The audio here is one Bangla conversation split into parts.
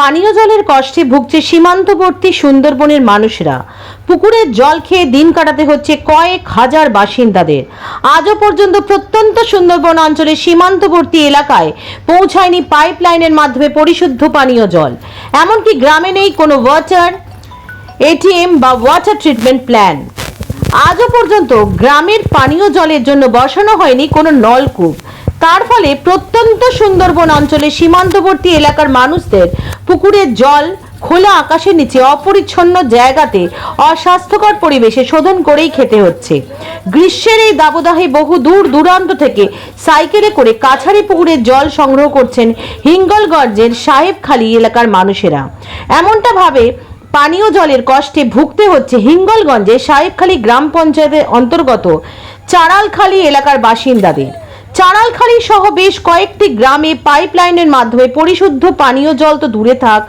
পানীয় জলের কষ্টে ভুগছে সীমান্তবর্তী সুন্দরবনের মানুষরা। পুকুরের জল খেয়ে দিন কাটাতে হচ্ছে কয়েক হাজার বাসিন্দাদের। আজও পর্যন্ত প্রত্যন্ত সুন্দরবন অঞ্চলের সীমান্তবর্তী এলাকায় পৌঁছায়নি পাইপলাইনের মাধ্যমে পরিশুদ্ধ পানীয় জল। এমনকি গ্রামে নেই কোনো ওয়াটার এটিএম বা ওয়াটার ট্রিটমেন্ট প্ল্যান। আজও পর্যন্ত গ্রামের পানীয় জলের জন্য বসানো হয়নি কোনো নলকূপ। তার ফলে প্রত্যন্ত সুন্দরবন অঞ্চলে সীমান্তবর্তী এলাকার মানুষদের পুকুরের জল, খোলা আকাশের নিচে অপরিচ্ছন্ন জায়গাতে অস্বাস্থ্যকর পরিবেশে শোধন করেই খেতে হচ্ছে। গ্রীষ্মের এই দাবদাহে বহু দূর দূরান্ত থেকে সাইকেলে করে কাছারি পুকুরের জল সংগ্রহ করছেন হিঙ্গলগঞ্জের সাহেবখালী এলাকার মানুষেরা। এমনটা ভাবে পানীয় জলের কষ্টে ভুগতে হচ্ছে হিঙ্গলগঞ্জে সাহেবখালী গ্রাম পঞ্চায়েতের অন্তর্গত চাড়ালখালী এলাকার বাসিন্দাদের। চাড়ালখালী সহ বেশ কয়েকটি গ্রামে পাইপলাইনের মাধ্যমে পরিশুদ্ধ পানীয় জল তো দূরে থাক।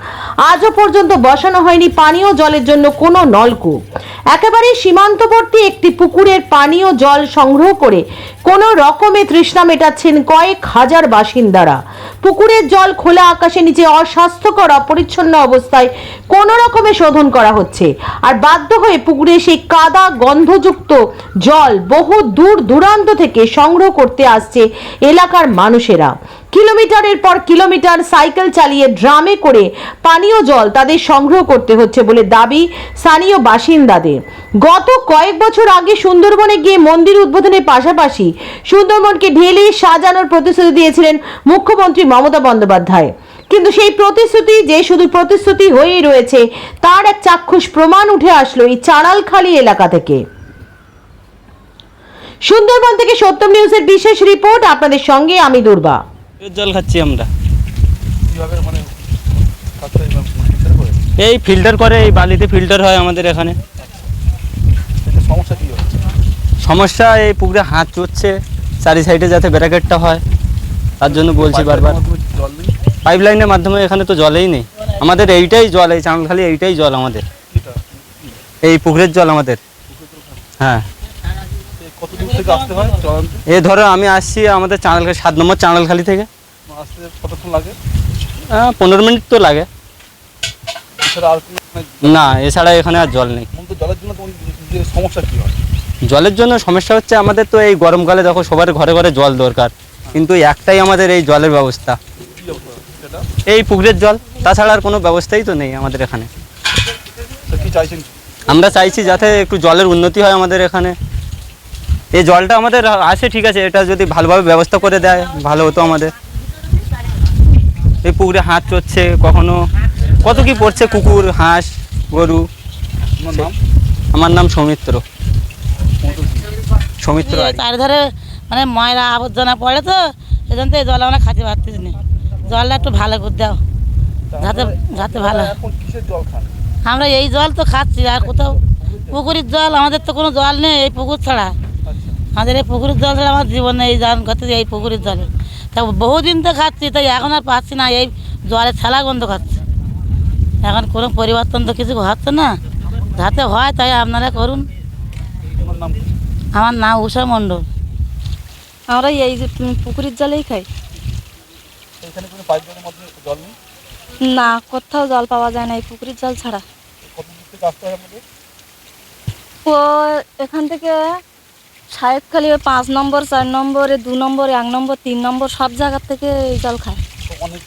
আজও পর্যন্ত বসানো হয়নি পানীয় জলের জন্য কোনো নলকূপ। একেবারে সীমান্তবর্তী একটি পুকুরের পানীয় জল সংগ্রহ করে কোনো রকমে তৃষ্ণা মেটাচ্ছেন কয়েক হাজার বাসিন্দারা। পুকুরের জল খোলা আকাশের নিচে অস্বাস্থ্যকর, অপরিচ্ছন্ন অবস্থায় কোনো রকমে শোধন করা হচ্ছে। আর বাধ্য হয়ে পুকুরে সেই কাদা গন্ধযুক্ত জল বহু দূর দূরান্ত থেকে সংগ্রহ করতে আসছে এলাকার মানুষেরা। কিলোমিটারের পর কিলোমিটার সাইকেল চালিয়ে ড্রামে করে পানীয় জল তাদের সংগ্রহ করতে হচ্ছে বলে দাবি স্থানীয় বাসিন্দাদের। গত কয়েক বছর আগে সুন্দরবনে গিয়ে মন্দির উদ্বোধনের পাশাপাশি সুন্দরবনকে ঢেলে সাজানোর প্রতিশ্রুতি দিয়েছিলেন মুখ্যমন্ত্রী মমতা বন্দ্যোপাধ্যায়। কিন্তু সেই প্রতিশ্রুতি, যে শুধু প্রতিশ্রুতি হয়েই রয়েছে, তার এক চাক্ষুষ প্রমাণ উঠে আসলো এই চাড়ালখালী এলাকা থেকে। সুন্দরবন থেকে সত্যম নিউজের বিশেষ রিপোর্ট, আপনাদের সঙ্গে আমি দুর্বা। জল খাচ্ছি আমরা। মানে করে? এই ফিল্টার করে এই বালিতে ফিল্টার হয় আমাদের এখানে। সমস্যা কি সমস্যা এই পুকুরে হাত চড়ছে চারি সাইডে যাতে ব্র্যাকেটটা হয় তার জন্য বলছি বারবার। পাইপ লাইনের মাধ্যমে এখানে তো জলেই নেই। আমাদের এইটাই জল এই চাঁদখালি এইটাই জল আমাদের। এই পুকুরের জল আমাদের। হ্যাঁ। কত দূর থেকে আসতে হয় জল এ ধরো আমি আসছি আমাদের চাঁদালখালি সাত নম্বর চাঁদালখালি থেকে। আসতে কতক্ষণ লাগে? পনেরো মিনিট তো লাগে। এছাড়া আর কি মানে না এছাড়া এখানে আর জল নেই। জলের জন্য তোমার সমস্যা কি হয়? জলের জন্য সমস্যা হচ্ছে আমাদের তো এই গরমকালে দেখো সবার ঘরে ঘরে জল দরকার। কিন্তু একটাই আমাদের এই জলের ব্যবস্থা। এই পুকুরের জল তাছাড়া আর কোনো ব্যবস্থাই তো নেই আমাদের এখানে। তো কি চাইছেন? আমরা চাইছি যাতে একটু জলের উন্নতি হয় আমাদের এখানে। এই জলটা আমাদের আসে ঠিক আছে এটা যদি ভালোভাবে ব্যবস্থা করে দেয় ভালো হতো আমাদের। এই পুকুরে হাঁস চড়ছে কখনো কত কি পড়ছে কুকুর হাঁস গরু? আমার নাম সৌমিত্র। সৌমিত্র। চারিধারে মানে ময়লা আবর্জনা পড়ে তো এই জন্য তো এই জল আমরা খাতে পারতেছি না। জলটা একটু ভালো করে দাও যাতে যাতে ভালো আমরা এই জল তো খাচ্ছি আর কোথাও পুকুরের জল আমাদের তো কোনো জল নেই এই পুকুর ছাড়া। আমাদের এই পুকুরের জল ছাড়া আমার জীবনে এই জান করতে এই পুকুরের জলে। তা বহুদিন তো খাচ্ছি তাই এখন আর পাচ্ছি না এই জলের ছালা গন্ধ খাচ্ছে। এখন কোনো পরিবর্তন তো কিছু হচ্ছে না। যাতে হয় তাই আপনারা করুন। তোমার নাম কি? আমার নাম উষা মণ্ডল। আমরা এই যে পুকুরের জলেই খাই। এখানে কোনো পাইপ লাইনের মাধ্যমে জল নেই? না কোথাও জল পাওয়া যায় না এই পুকুরের জল ছাড়া। ও এখান থেকে সাহেবখালি ওই পাঁচ নম্বর চার নম্বরে দু নম্বর এক নম্বর তিন নম্বর সব জায়গার থেকে এই জল খায়। অনেক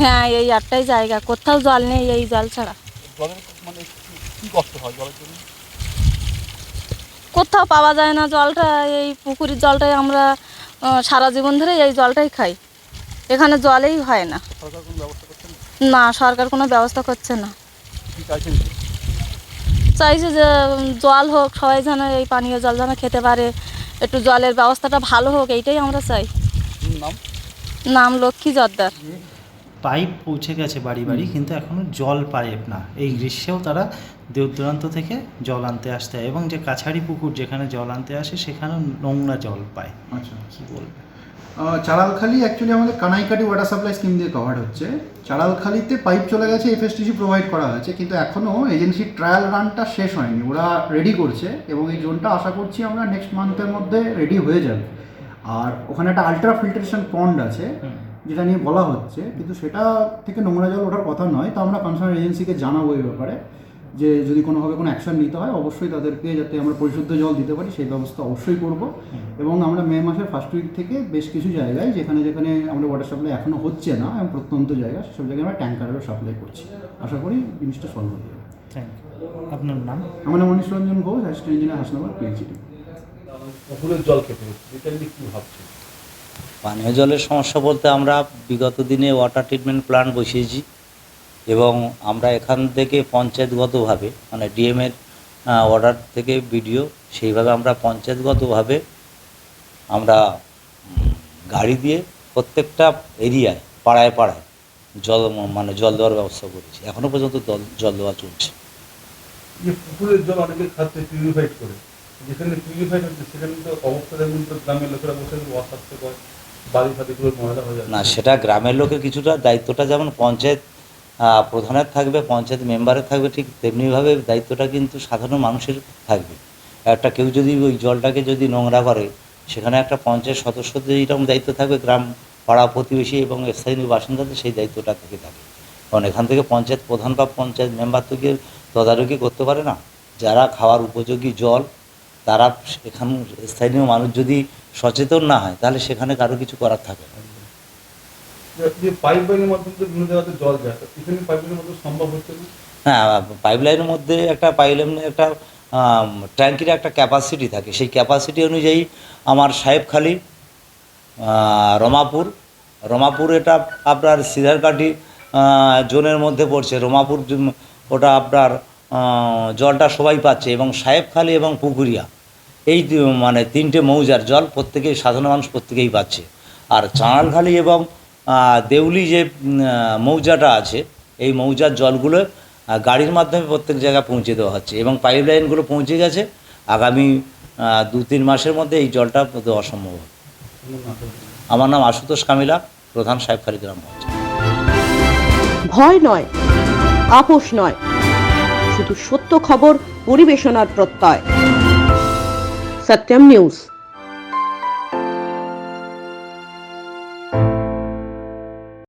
হয়। এই একটাই জায়গা? কোথাও জল নেই এই জল ছাড়া। মানে কোথাও পাওয়া যায় না জলটা এই পুকুরের জলটাই আমরা সারা জীবন ধরে এই জলটাই খাই। এখানে জলেই হয় না। সরকার কোনো ব্যবস্থা করছেন না? সরকার কোনো ব্যবস্থা করছে না? চাইছে যে জল হোক সবাই যেন এই পানীয় জল যেন খেতে পারে। একটু জলের ব্যবস্থাটা ভালো হোক এইটাই আমরা চাই। নাম? নাম লক্ষ্মী জর্দার। পাইপ পৌঁছে গেছে বাড়ি বাড়ি কিন্তু এখনও জল পাইপ না। এই গ্রীষ্মেও তারা দূর দূরান্ত থেকে জল আনতে আসতে হয় এবং যে কাছাড়ি পুকুর যেখানে জল আনতে আসে সেখানেও নোংরা জল পায়। আচ্ছা কি বলবে? আহ, চাড়ালখালি অ্যাকচুয়ালি আমাদের কানাইকাটি ওয়াটার সাপ্লাই স্কিম দিয়ে কভার হচ্ছে। চাড়ালখালিতে পাইপ চলে গেছে এফএসটিসি প্রোভাইড করা হয়েছে কিন্তু এখনও এজেন্সির ট্রায়াল রানটা শেষ হয়নি। ওরা রেডি করছে এবং এই জোনটা আশা করছি আমরা নেক্সট মান্থের মধ্যে রেডি হয়ে যাবে। আর ওখানে একটা আলট্রা ফিল্টারেশন পন্ড আছে যেটা নিয়ে বলা হচ্ছে কিন্তু সেটা থেকে নোংরা জল ওঠার কথা নয় তো আমরা কনসার্ন এজেন্সিকে জানাব এই ব্যাপারে। যে যদি কোনোভাবে কোনো অ্যাকশন নিতে হয় অবশ্যই তাদেরকে যাতে আমরা পরিশুদ্ধ জল দিতে পারি সেই ব্যবস্থা অবশ্যই করব। এবং আমরা মে মাসের ফার্স্ট উইক থেকে বেশ কিছু জায়গায় যেখানে যেখানে আমরা ওয়াটার সাপ্লাই এখনও হচ্ছে না এবং প্রত্যন্ত জায়গা সেসব জায়গায় আমরা ট্যাঙ্কারেরও সাপ্লাই করছি। আশা করি জিনিসটা সলভ হয়ে যাবে। থ্যাংক ইউ আপনার নাম? আমার নাম Manish Ranjan Ghosh assistant engineer Hasnabad PhD পুকুরের জল খেতে হচ্ছে এটা নিয়ে কি ভাবছেন? পানীয় জলের সমস্যা বলতে আমরা বিগত দিনে ওয়াটার ট্রিটমেন্ট প্ল্যান্ট বসিয়েছি। এবং আমরা এখান থেকে পঞ্চায়েতগতভাবে মানে ডিএমের অর্ডার থেকে বিডিও সেইভাবে আমরা পঞ্চায়েতগতভাবে আমরা গাড়ি দিয়ে প্রত্যেকটা এরিয়ায় পাড়ায় পাড়ায় জল মানে জল দেওয়ার ব্যবস্থা করেছি। এখনও পর্যন্ত জল দেওয়া চলছে। যে পুকুরের জল অনেকে খাচ্ছে পিউরিফাইড করে। যেখানে পিউরিফাইড হচ্ছে সেখানে তো অবস্থা দেখুন তো গ্রামের লোকেরা বসে অস্বাস্থ্যকর বাড়ি ফাটিগুলো ময়লা হয়ে যাচ্ছে। না সেটা গ্রামের লোকের কিছুটা দায়িত্বটা যেমন পঞ্চায়েত প্রধানের থাকবে, পঞ্চায়েত মেম্বারের থাকবে, ঠিক তেমনিভাবে দায়িত্বটা কিন্তু সাধারণ মানুষের থাকবে। একটা কেউ যদি ওই জলটাকে যদি নোংরা করে, সেখানে একটা পঞ্চায়েত সদস্যদের এরকম দায়িত্ব থাকবে, গ্রাম, পাড়া প্রতিবেশী এবং স্থানীয় বাসিন্দাদের সেই দায়িত্বটা থেকে থাকে। কারণ এখান থেকে পঞ্চায়েত প্রধান বা পঞ্চায়েত মেম্বার তো গিয়ে তদারকি করতে পারে না। যারা খাওয়ার উপযোগী জল, তারা এখান স্থানীয় মানুষ যদি সচেতন না হয়, তাহলে সেখানে কারও কিছু করার থাকে না। যে পাইপ লাইনের মাধ্যমে মাধ্যমে সম্ভব হচ্ছে না হ্যাঁ পাইপলাইনের মধ্যে একটা পাইপলাইনের একটা ট্যাঙ্কির একটা ক্যাপাসিটি থাকে। সেই ক্যাপাসিটি অনুযায়ী আমার সাহেবখালী রমাপুর। রমাপুর এটা আপনার সিধারকাঠি আহ, জোনের মধ্যে পড়ছে। রমাপুর ওটা আপনার জলটা সবাই পাচ্ছে এবং সাহেবখালী এবং পুকুরিয়া। এই মানে তিনটে মৌজার জল প্রত্যেকেই সাধারণ মানুষ প্রত্যেকেই পাচ্ছে। আর চাঁড়ালখালী এবং দেউলি যে মৌজাটা আছে, এই মৌজার জলগুলো গাড়ির মাধ্যমে প্রত্যেক জায়গায় পৌঁছে দেওয়া হচ্ছে এবং পাইপ লাইনগুলো পৌঁছে গেছে। আগামী দু তিন মাসের মধ্যে এই জলটা দেওয়া সম্ভব। আমার নাম আশুতোষ কামিলা, প্রধান সাহেবখালী গ্রাম পঞ্চায়েত ভয় নয়, আপোষ নয়, শুধু সত্য খবর, পরিবেশনার প্রত্যয়। সত্যম নিউজ।